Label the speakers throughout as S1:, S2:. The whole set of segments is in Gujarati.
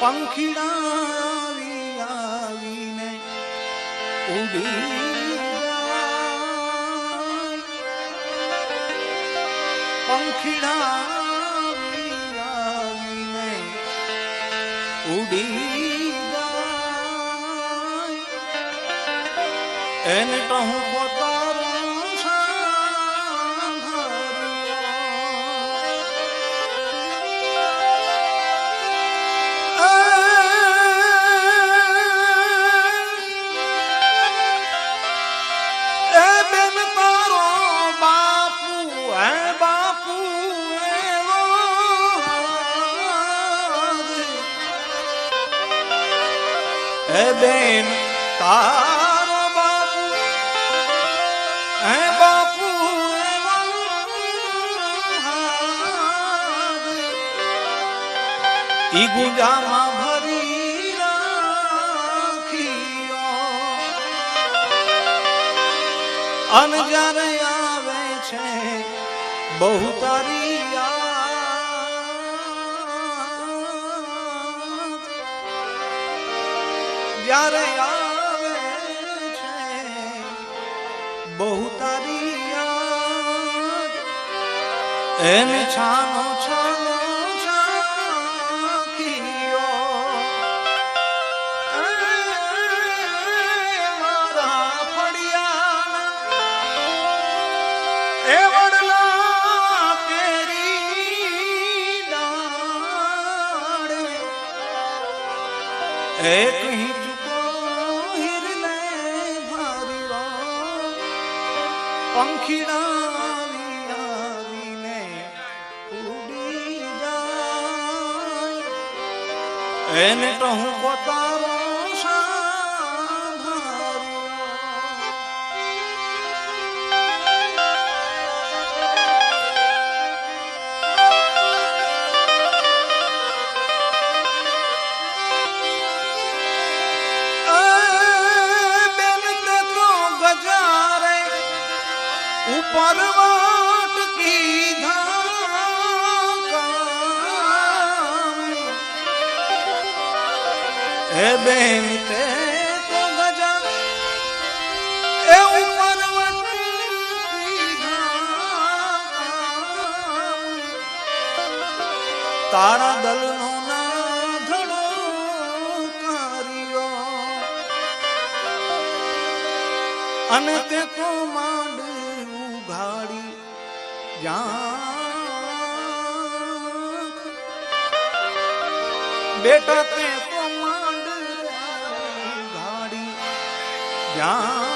S1: પંખીડા આવીને ઉડી જાય. પંખીડા આવીને ઉડી એને તો હું પોતાનો હે બેન, તારો બાપુ, હે બાપુ ઈ ગુંજામાં ભરી રાખ્યો અન આવે છે, બહુ તારી જ્યારે આવે છે બહુ તારી યાદ એને છાનો છાનો છાકીયો એ એને તો હું પોતાનો ઉપર વાટ કીધા હે બેન તે તો ગજા. એ ઉપર વાટ કીધા તારા દલનો ના કર્યો. અને તે તો માંડ જ્યાં બેટા તે તો માંડ ગાડી જ્યાં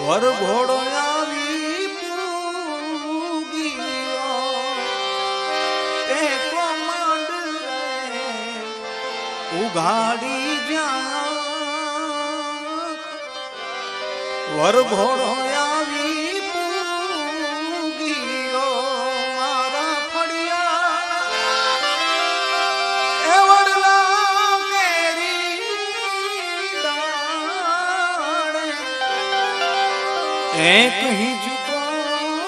S1: વર ઘોડો આવી તે ઉઘાડી જ્યાં વર ઘોડો એ કહી ચૂકો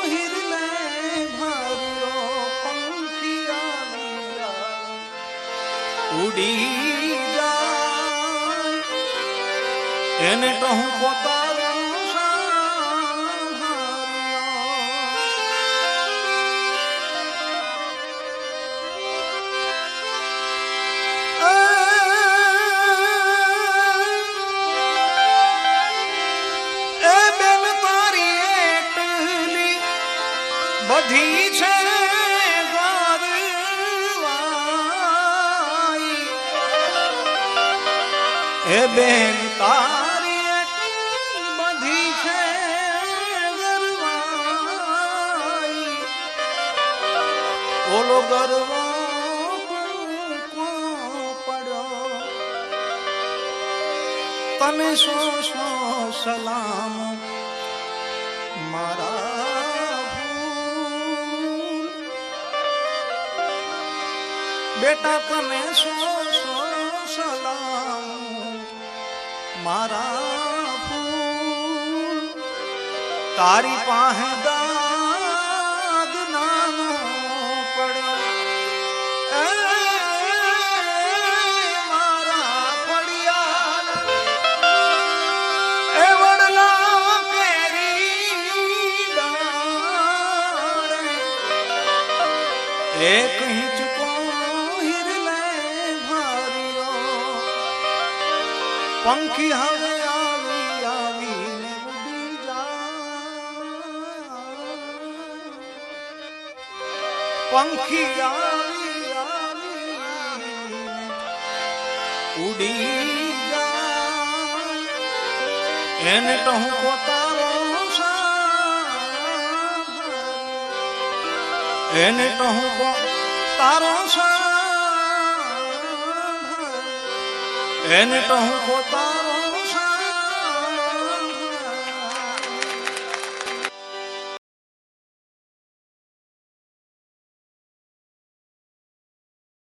S1: હિરલે ભર્યો પંખિયા ઉડી જાય. એને તો હું બધી છે. હે બેન તારી બધી છે. ઓલો ગરવા તને સો સો સલામ મારા બેટા તમે સો સો સલામ? મારા ફૂલ તારી પાસે દાદ નાનો પડ્યો એક પંખી હવે આવી આવીને ઉડી જા પંખી આવી આવીને ઉડી જા એને તો હું પોતાનો સાંભળ. એને તો હું પો- તારો સાંભળ. એને તો હું પોતાનો